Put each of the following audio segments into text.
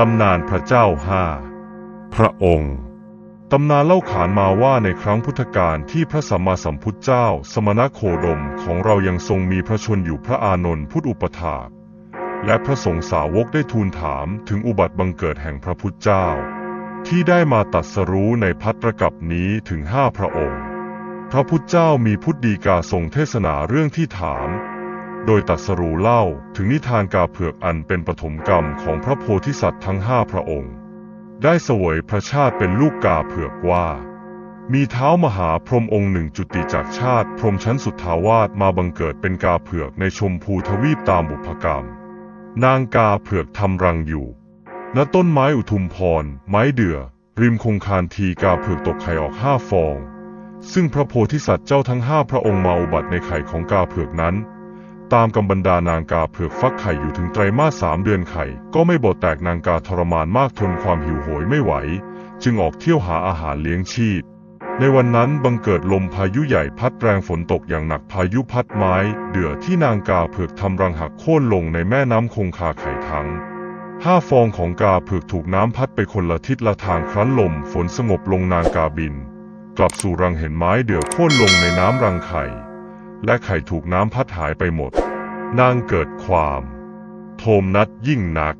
ตำนานพระเจ้าห้าพระองค์ ตำนานเล่าขานมาว่าในครั้งพุทธกาลที่พระสัมมาสัมพุทธเจ้า สมณโคดมของเรายังทรงมีพระชนอยู่พระอานนท์พุทธอุปถาและพระสงฆ์สาวกได้ทูลถามถึงอุบัติบังเกิดแห่งพระพุทธเจ้า ที่ได้มาตัดสรู้ในพัตรกับนี้ถึงห้าพระองค์ พระพุทธเจ้ามีพุทธดีกาทรงเทศนาเรื่องที่ถาม โดยตัดสรู้เล่าถึงนิทานกาเผือกอันเป็นปฐมกรรมของพระโพธิสัตว์ทั้งห้าพระองค์ ได้เสวยพระชาติเป็นลูกกาเผือกว่า มีเท้ามหาพรหมองค์หนึ่งจุติจากชาติ พรหมชั้นสุทาวาสมาบังเกิดเป็นกาเผือกในชมพูทวีปตามบุพกรรม นางกาเผือกทำรังอยู่ณต้นไม้อุทุมพร ไม้เดือ ริมคงคานทีกาเผือกตกไข่ออกห้าฟอง ซึ่งพระโพธิสัตว์เจ้าทั้งห้าพระองค์มาอุบัติในไข่ของกาเผือกนั้น ตามกำบรรดานางกาเผือกฟักไข่อยู่ถึงไตรมาสสามเดือนไข่ ก็ไม่บดแตกนางกาทรมานมากทนความหิวโหยไม่ไหว จึงออกเที่ยวหาอาหารเลี้ยงชีพ ในวันนั้นบังเกิดลมพายุใหญ่พัดแรงฝนตกอย่างหนักพายุพัดไม้ เดือที่นางกาเผือกทำรังหักโค่นลงในแม่น้ำคงคาไข่ทั้งห้าฟองของกาเผือกถูกน้ำพัดไปคนละทิศละทางครั้นลม ฝนสงบลงนางกาบิน กลับสู่รังเห็นไม้เดือโค่นลงในน้ำรังไข่ และไข่ถูกน้ำพัดหายไปหมด นางเกิดความ โทมนัดยิ่งนัก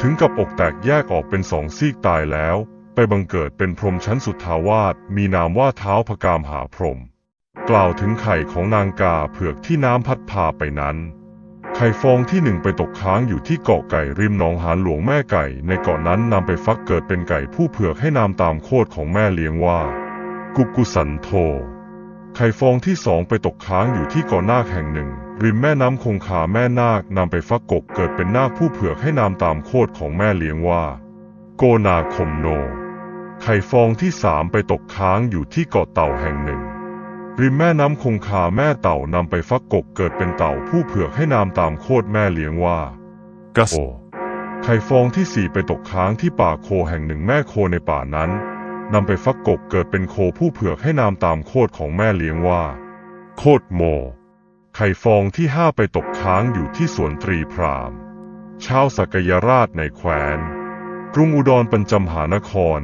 ถึงกับอกแตกแยกออกเป็นสองซีกตายแล้ว ไปบังเกิดเป็นพรหมชั้นสุดทาวาสมีนามว่าเท้าพกามหาพรหมกล่าวถึงไข่ของนางกาเผือกที่น้ำพัดพาไปนั้น ไข่ฟองที่หนึ่งไปตกค้างอยู่ที่เกาะไก่ริมหนองหานหลวงแม่ไก่ ในเกาะนั้นนำไปฟักเกิดเป็นไก่ผู้เผือกให้นามตามโคดของแม่เลี้ยงว่า กุกุสันโท ไข่ฟองที่สองไปตกค้างอยู่ที่เกาะนาคแห่งหนึ่ง ริมแม่น้ำคงคาแม่นาคนำไปฟักกบเกิดเป็นนาคผู้เผือกให้นามตามโคดของแม่เลี้ยงว่า โกนาคมโน ไข่ฟองที่สามไปตกค้างอยู่ที่เกาะเต่าแห่งหนึ่ง ริมแม่น้ำคงคาแม่เต่านำไปฟักกบเกิดเป็นเต่าผู้เผือกให้นามตามโคดแม่เลี้ยงว่ากัสโอไข่ฟองที่สี่ไปตกค้างที่ป่าโคแห่งหนึ่งแม่โคในป่านั้น นำไปฟักกบเกิดเป็นโคผู้เผือกให้นามตามโคดของแม่เลี้ยงว่า โคดโม ไข่ฟองที่ห้าไปตกค้างอยู่ที่สวนตรีพรามชาวสักยราชในแคว้น กรุงอุดรปัญจมหานคร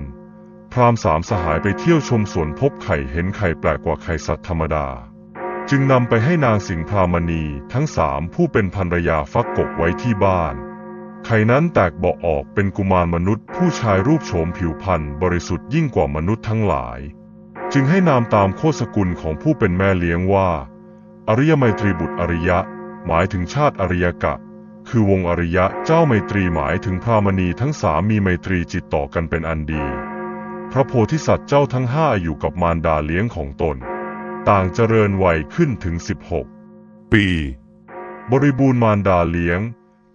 พรามสามสหายไปเที่ยวชมสวนพบไข่เห็นไข่แปลกกว่าไข่สัตว์ธรรมดา จึงนำไปให้นางสิงห์พรามณีทั้งสามผู้เป็นภรรยาฟักกบไว้ที่บ้าน ไข่นั้นแตกเบาะออกเป็นกุมารมนุษย์ ผู้ชายรูปโฉมผิวพรรณบริสุทธิ์ยิ่งกว่ามนุษย์ทั้งหลาย จึงให้นามตามโคสกุลของผู้เป็นแม่เลี้ยงว่า อริยไมตรีบุตรอริยะ หมายถึงชาติอริยกะ คือวงอริยะเจ้าไมตรีหมายถึงพรามณีทั้งสามมีไมตรีจิตต่อกันเป็นอันดี พระโพธิสัตว์เจ้าทั้งห้าอยู่กับมารดาเลี้ยงของตน ต่างเจริญวัยขึ้นถึง 16 ปี บริบูรณ์มารดาเลี้ยง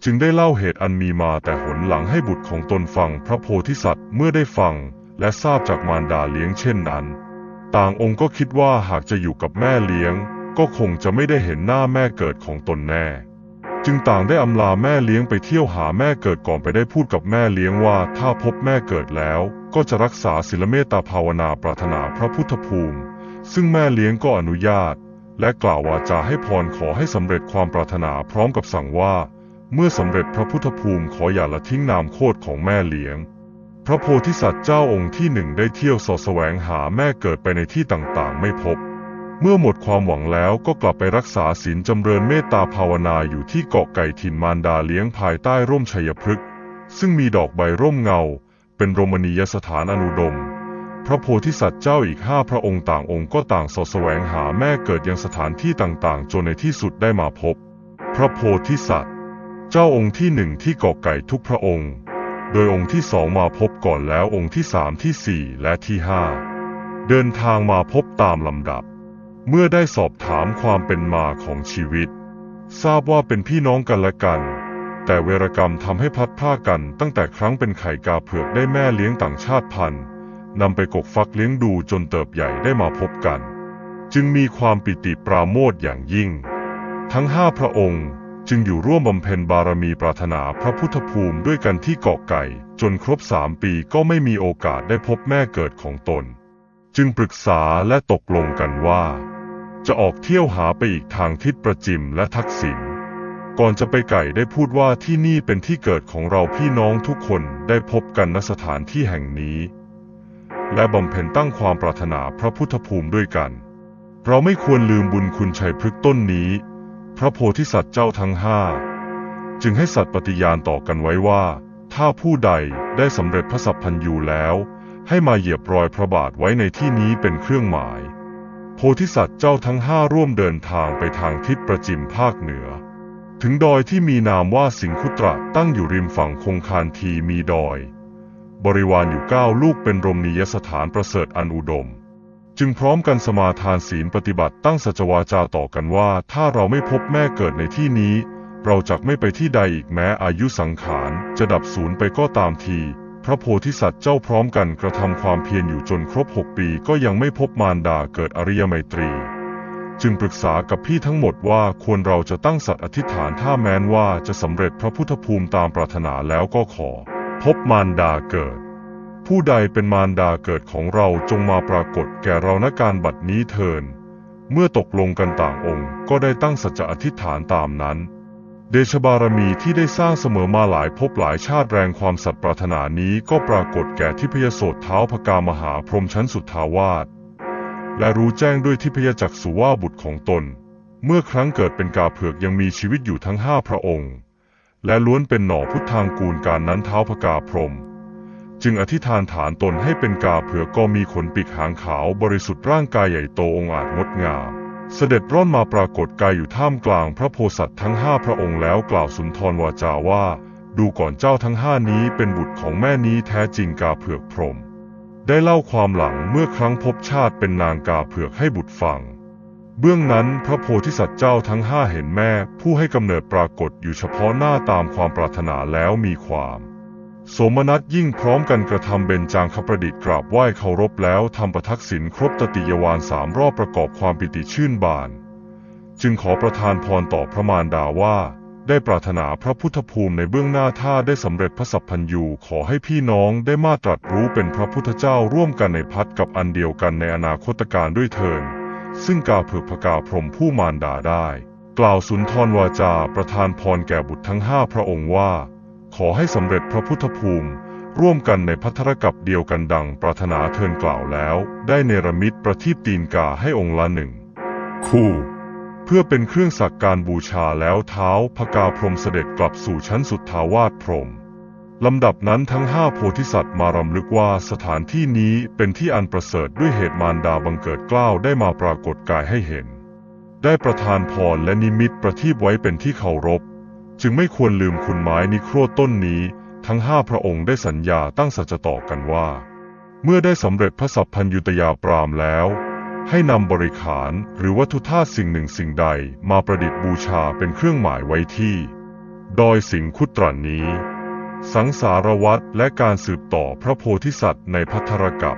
จึงได้เล่าเหตุอันมีมาแต่หนหลังให้บุตรของตนฟังพระโพธิสัตว์เมื่อได้ฟัง และทราบจากมารดาเลี้ยงเช่นนั้น ต่างองค์ก็คิดว่าหากจะอยู่กับแม่เลี้ยง ก็คงจะไม่ได้เห็นหน้าแม่เกิดของตนแน่ จึงต่างได้อำลาแม่เลี้ยงไปเที่ยวหาแม่เกิดก่อนไปได้พูดกับแม่เลี้ยงว่าถ้าพบแม่เกิดแล้ว ก็จะรักษาศีลเมตตาภาวนาปรารถนาพระพุทธภูมิ ซึ่งแม่เลี้ยงก็อนุญาต และกล่าววาจาให้พรขอให้สำเร็จความปรารถนาพร้อมกับสั่งว่า เมื่อสำเร็จพระพุทธภูมิขออย่าละทิ้งนามโคดของแม่เลี้ยง พระโพธิสัตว์เจ้าองค์ที่หนึ่งได้เที่ยวสอดแสวงหาแม่เกิดไปในที่ต่างๆ ไม่พบ เมื่อหมดความหวังแล้วก็กลับไปรักษาศีลจำเริญเมตตาภาวนาอยู่ที่เกาะไก่ถิ่นมารดาเลี้ยงภายใต้ร่มชัยพฤกษ์ซึ่งมีดอกใบร่มเงา เป็นโรมณียสถานอนุดม พระโพธิสัตว์เจ้าอีกห้าพระองค์ต่างองค์ก็ต่างสอดแสวงหาแม่เกิดยังสถานที่ต่างๆ จนในที่สุดได้มาพบ พระโพธิสัตว์ เจ้าองค์ที่หนึ่งที่เกาะไก่ทุกพระองค์ โดยองค์ที่สองมาพบก่อนแล้วองค์ที่สามที่สี่และที่ห้าเดินทางมาพบตามลำดับ เมื่อได้สอบถามความเป็นมาของชีวิต ทราบว่าเป็นพี่น้องกันและกัน แต่เวรกรรมทำให้พลัดพรากกันตั้งแต่ครั้งเป็นไข่กาเผือกได้แม่เลี้ยงต่างชาติพันธุ์นำไปกกฟักเลี้ยงดูจนเติบใหญ่ได้มาพบกัน จึงมีความปิติปราโมทย์อย่างยิ่ง ทั้งห้าพระองค์ จึงอยู่ร่วมบำเพ็ญบารมีปรารถนาพระพุทธภูมิด้วยกันที่เกาะไก่ จนครบสามปีก็ไม่มีโอกาสได้พบแม่เกิดของตน จึงปรึกษาและตกลงกันว่า จะออกเที่ยวหาไปอีกทางทิศประจิมและทักษิณก่อนจะไปไก่ได้พูดว่าที่นี่เป็นที่เกิดของเราพี่น้องทุกคนได้พบกันณสถานที่แห่งนี้ และบำเพ็ญตั้งความปรารถนาพระพุทธภูมิด้วยกัน เราไม่ควรลืมบุญคุณชัยพฤกต้นนี้ พระโพธิสัตว์เจ้าทั้งห้าจึงให้สัตว์ปฏิญาณต่อกันไว้ว่า ถ้าผู้ใดได้สำเร็จพระสัพพัญญูแล้ว ให้มาเหยียบรอยพระบาทไว้ในที่นี้เป็นเครื่องหมาย โพธิสัตว์เจ้าทั้งห้าร่วมเดินทางไปทางทิศประจิมภาคเหนือ ถึงดอยที่มีนามว่าสิงคุตระตั้งอยู่ริมฝั่งคงคานทีมีดอย บริวารอยู่เก้าลูกเป็นรมณียสถานประเสริฐอันอุดม จึงพร้อมกันสมาทานศีลปฏิบัติตั้งสัจวาจาต่อกันว่า ถ้าเราไม่พบแม่เกิดในที่นี้ เราจะไม่ไปที่ใดอีกแม้อายุสังขารจะดับสูญไปก็ตามที พระโพธิสัตว์เจ้าพร้อมกันกระทำความเพียรอยู่จนครบหกปีก็ยังไม่พบมารดาเกิดอริยไมตรี จึงปรึกษากับพี่ทั้งหมดว่าควรเราจะตั้งสัตว์อธิษฐานถ้าแม้นว่าจะสำเร็จพระพุทธภูมิตามปรารถนาแล้วก็ขอ พบมารดาเกิด ผู้ใดเป็นมารดาเกิดของเราจงมาปรากฏแก่เราณการบัดนี้เทิน เมื่อตกลงกันต่างองค์ก็ได้ตั้งสัจจะอธิษฐานตามนั้น เดชบารมีที่ได้สร้างเสมอมาหลายภพหลายชาติแรงความสัตย์ปรารถนานี้ก็ปรากฏแก่ทิพยโสตเท้าพกามหาพรหมชั้นสุทธาวาสและรู้แจ้งด้วยทิพยจักษุว่าบุตรของตน เมื่อครั้งเกิดเป็นกาเผือกยังมีชีวิตอยู่ทั้งห้าพระองค์ และล้วนเป็นหน่อพุทธางกูลการนั้นเท้าพกาพรหม จึงอธิษฐานฐานตนให้เป็นกาเผือกก็มีขนปีกหางขาวบริสุทธิ์ร่างกายใหญ่โตองอาจงดงาม เสด็จร่อนมาปรากฏกายอยู่ท่ามกลางพระโพสัตว์ทั้งห้าพระองค์แล้วกล่าวสุนทรวาจาว่า ดูก่อนเจ้าทั้งห้านี้เป็นบุตรของแม่นี้แท้จริงกาเผือกพรหมได้เล่าความหลังเมื่อครั้งพบชาติเป็นนางกาเผือกให้บุตรฟังเบื้องนั้นพระโพธิสัตว์เจ้าทั้งห้าเห็นแม่ ผู้ให้กำเนิดปรากฏอยู่เฉพาะหน้าตามความปรารถนาแล้วมีความ สมนัสยิ่งพร้อมกันกระทำเบญจางคประดิษฐ์กราบไหว้เคารพแล้วทำประทักษิณครบตติยวานสามรอบประกอบความปิติชื่นบาน จึงขอประทานพรต่อพระมารดาว่า ได้ปรารถนาพระพุทธภูมิในเบื้องหน้าถ้าได้สำเร็จพระสัพพัญญูขอให้พี่น้องได้มาตรัสรู้เป็นพระพุทธเจ้าร่วมกันในพัดกับอันเดียวกันในอนาคตการด้วยเทินซึ่งกาเผือกพกาพรหมผู้มารดาได้ กล่าวสุนทรวาจาประทานพรแก่บุตรทั้งห้าพระองค์ว่า ขอให้สำเร็จพระพุทธภูมิ ร่วมกันในพัทธรกับเดียวกันดังปรารถนาเทินกล่าวแล้ว ได้เนรมิตประทีปตีนกาให้องค์ละหนึ่ง คู่ เพื่อเป็นเครื่องสักการบูชาแล้วเท้าพกาพรหมเสด็จกลับสู่ชั้นสุดทาวาสพรหมลำดับนั้นทั้งห้าโพธิสัตว์มารำลึกว่าสถานที่นี้เป็นที่อันประเสริฐด้วยเหตุมารดาบังเกิดกล้าวได้มาปรากฏกายให้เห็น ได้ประทานพรและนิมิตประทีปไว้เป็นที่เคารพ จึงไม่ควรลืมคุณไม้นิโครต้นนี้ ทั้งห้าพระองค์ได้สัญญาตั้งสัจต่อกันว่า เมื่อได้สำเร็จพระสัพพัญยุตยาปรามแล้ว ให้นำบริขารหรือวัตถุธาตุสิ่งหนึ่งสิ่งใดมาประดิษฐ์บูชาเป็นเครื่องหมายไว้ที่ ดอยสิงคุตรนี้ สังสารวัตรและการสืบต่อพระโพธิสัตว์ในพัทรกับ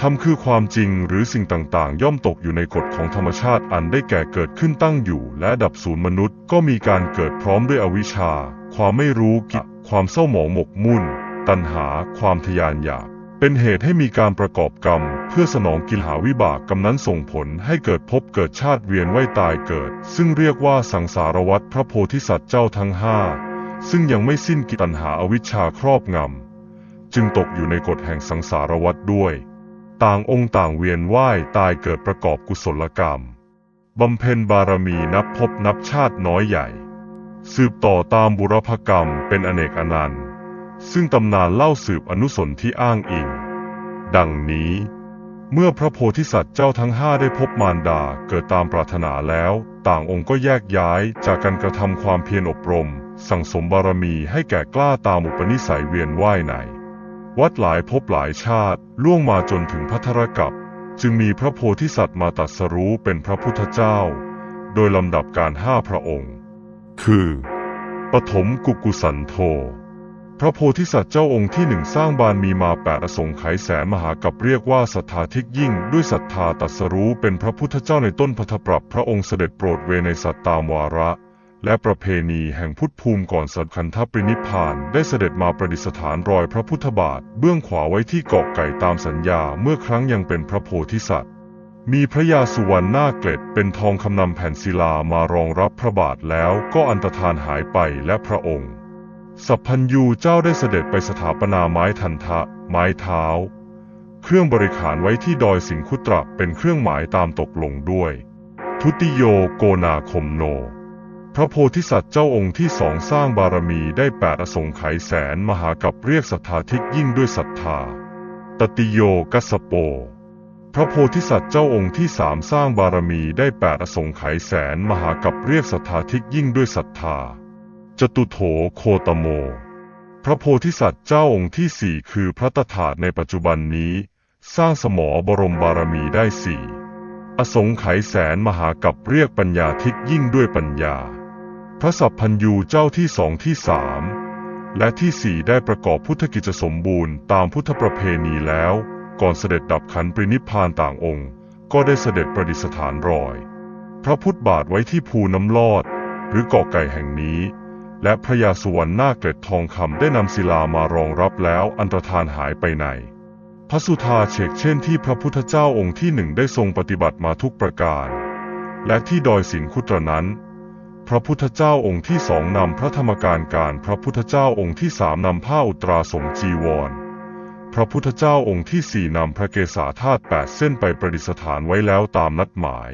ทำคือความจริงหรือสิ่งต่างๆ ย่อมตกอยู่ในกฎของธรรมชาติอันได้แก่เกิดขึ้นตั้งอยู่ และดับสูญมนุษย์ก็มีการเกิดพร้อมด้วยอวิชชา ความไม่รู้กิจความเศร้าหมองหมกมุ่น ตัณหา ความทยานอยาก เป็นเหตุให้มีการประกอบกรรม เพื่อสนองกิลหาวิบากกรรมนั้นส่งผลให้เกิดภพเกิดชาติเวียนว่ายตายเกิด ซึ่งเรียกว่าสังสารวัฏพระโพธิสัตว์เจ้าทั้งห้าซึ่งยังไม่สิ้นกิจตัณหาอวิชชาครอบงำจึงตกอยู่ในกฎแห่งสังสารวัฏด้วย ต่างองค์ต่างเวียนว่ายตายเกิดประกอบกุศลกรรม บำเพ็ญบารมีนับพบนับชาติน้อยใหญ่ สืบต่อตามบุรพกรรมเป็นอเนกอนันต์ ซึ่งตำนานเล่าสืบอนุสนที่อ้างอิง ดังนี้ เมื่อพระโพธิสัตว์เจ้าทั้งห้าได้พบมารดาเกิดตามปรารถนาแล้ว ต่างองค์ก็แยกย้ายจากการกระทำความเพียรอบรม สั่งสมบารมีให้แก่กล้าตามอุปนิสัยเวียนว่ายใน วัดหลายภพหลายชาติล่วงมาจนถึงพัทรกับ จึงมีพระโพธิสัตว์มาตรัสรู้เป็นพระพุทธเจ้า โดยลำดับการห้าพระองค์ คือปฐมกุกุสันโธพระโพธิสัตว์เจ้าองค์ที่หนึ่งสร้างบารมีมาแปดอสงไขยแสนมหากับเรียกว่าศรัทธาทิกยิ่ง ด้วยศรัทธาตัสรู้เป็นพระพุทธเจ้าในต้นพัทธปรับพระองค์เสด็จโปรดเวในสัตตามวาระ และประเพณีแห่งพุทธภูมิก่อนสัตคันธปรินิพาน ได้เสด็จมาประดิษฐานรอยพระพุทธบาท เบื้องขวาไว้ที่เกาะไก่ตามสัญญาเมื่อครั้งยังเป็นพระโพธิสัตว์ มีพระยาสุวรรณนาเกล็ดเป็นทองคำนำแผ่นศิลามารองรับพระบาทแล้วก็อันตรธานหายไปและพระองค์ สัพพัญยูเจ้าได้เสด็จไปสถาปนาไม้ทันทะ ไม้เท้า เครื่องบริขารไว้ที่ดอยสิงคุตระเป็นเครื่องหมายตามตกลงด้วย ทุติโยโกนาคมโน พระโพธิสัตว์เจ้าองค์ที่สองสร้างบารมีได้แปดอสงไขยแสนมหากับเรียกศรัทธาทิกยิ่งด้วยศรัทธา ตติโยกัสโป พระโพธิสัตว์เจ้าองค์ที่สามสร้างบารมีได้แปดอสงไขยแสนมหากับเรียกศรัทธาทิกยิ่งด้วยศรัทธา จตุโถโคตโม พระโพธิสัตว์เจ้าองค์ที่สี่คือพระตถาในปัจจุบันนี้ สร้างสมอบรมบารมีได้สี่อสงไขยแสนมหากับเรียกปัญญาทิกยิ่งด้วยปัญญา ระสัพพัญยูเจ้าที่สองที่สามและที่สี่ได้ประกอบพุทธกิจสมบูรณ์ตามพุทธประเพณีแล้ว ก่อนเสด็จดับขันปรินิพานต่างองค์ ก็ได้เสด็จประดิษฐานรอย พระพุทธบาทไว้ที่ภูน้ำลอด หรือเกาะไก่แห่งนี้ และพระยาสุวรรณนาคเกล็ดทองคำได้นำศิลามารองรับแล้วอันตรธานหายไปไหนพระสุธาเฉกเช่นที่พระพุทธเจ้าองค์ที่หนึ่งได้ทรงปฏิบัติมาทุกประการ และที่ดอยสิงคุตรนั้น พระพุทธเจ้าองค์ที่สองนำพระธรรมการการพระพุทธเจ้าองค์ที่สามนำผ้าอุตราสงจีวร พระพุทธเจ้าองค์ที่สี่นำพระเกศาธาตุแปดเส้นไปประดิษฐานไว้แล้วตามนัดหมาย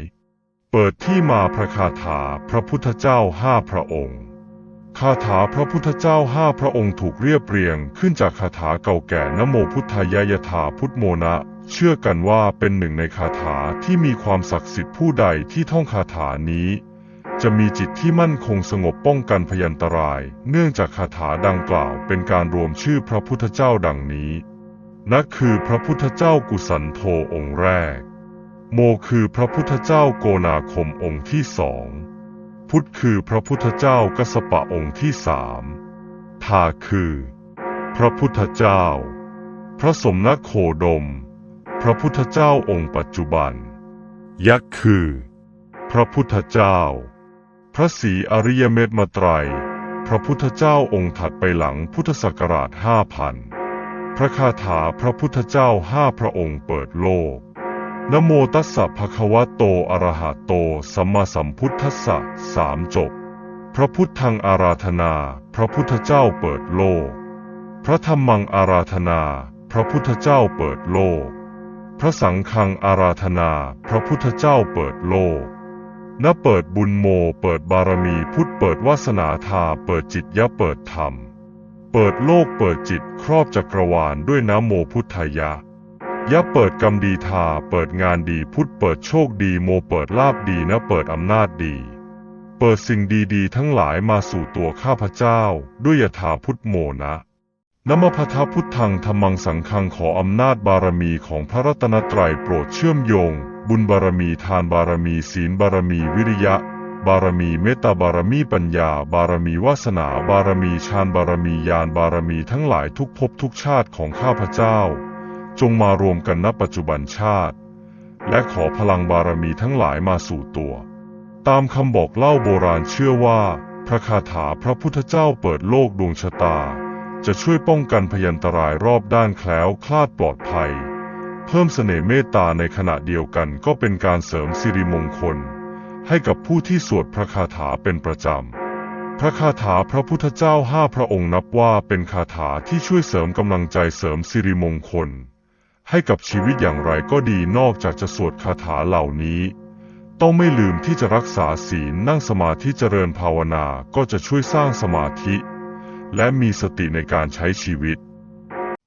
เปิดที่มาพระคาถาพระพุทธเจ้าห้าพระองค์คาถาพระพุทธเจ้าห้าพระองค์ถูกเรียบเรียงขึ้นจากคาถาเก่าแก่นโมพุทธายยถาพุทธโมนะ เชื่อกันว่าเป็นหนึ่งในคาถาที่มีความศักดิ์สิทธิ์ผู้ใดที่ท่องคาถานี้ จะมีจิตที่มั่นคงสงบป้องกันพยันตราย เนื่องจากคาถาดังกล่าวเป็นการรวมชื่อพระพุทธเจ้าดังนี้นั่นคือพระพุทธเจ้ากุสันโธองค์แรก โมคือพระพุทธเจ้าโกนาคมองค์ที่สอง พุทธคือพระพุทธเจ้ากัสปะองค์ที่สามทาคือ พระพุทธเจ้า พระสมณโคดม พระพุทธเจ้าองค์ปัจจุบัน ยักษ์คือ พระพุทธเจ้า ระศรีอริยเมตมไตรยพระพุทธเจ้าองค์ถัดไปหลังพุทธศักราชห้าพันพระคาถาพระพุทธเจ้าห้าพระองค์เปิดโลกนโมตัสสะภะคะวะโตอะระหะโต สัมมาสัมพุทธัสสะสามจบ พระพุทธังอาราธนา พระพุทธเจ้าเปิดโลก พระธรรมังอาราธนา พระพุทธเจ้าเปิดโลก พระสังฆังอาราธนา พระพุทธเจ้าเปิดโลก นเปิดบุญโม เปิดบารมีพุทธเปิดวาสนาธาเปิดจิตยะเปิดธรรม เปิดโลกเปิดจิตครอบจักรวาลด้วยนะโมพุทธายะยะเปิดกรรมดีทาเปิดงานดีพุทธเปิดโชคดีโมเปิดลาบดีนะเปิดอำนาจดี เปิดสิ่งดีๆ ทั้งหลายมาสู่ตัวข้าพเจ้า ด้วยยถาพุทธโมนะนมพัทธพุทธังธรรมังสังฆังขออำนาจบารมีของพระรัตนตรัยโปรดเชื่อมโยง บุญบารมีทานบารมีศีลบารมีวิริยะ บารมีเมตตาบารมีปัญญา บารมีวาสนาบารมีฌานบารมีญาณบารมีทั้งหลายทุกภพทุกชาติของข้าพเจ้า จงมารวมกันณปัจจุบันชาติ และขอพลังบารมีทั้งหลายมาสู่ตัว ตามคำบอกเล่าโบราณเชื่อว่า พระคาถาพระพุทธเจ้าเปิดโลกดวงชะตา จะช่วยป้องกันพยันตรายรอบด้านแคล้วคลาดปลอดภัย เพิ่มเสน่ห์เมตตาในขณะเดียวกันก็เป็นการเสริมสิริมงคล ให้กับผู้ที่สวดพระคาถาเป็นประจำ พระคาถาพระพุทธเจ้าห้าพระองค์นับว่าเป็นคาถาที่ช่วยเสริมกำลังใจเสริมสิริมงคล ให้กับชีวิตอย่างไรก็ดีนอกจากจะสวดคาถาเหล่านี้ ต้องไม่ลืมที่จะรักษาศีลนั่งสมาธิเจริญภาวนาก็จะช่วยสร้างสมาธิ และมีสติในการใช้ชีวิต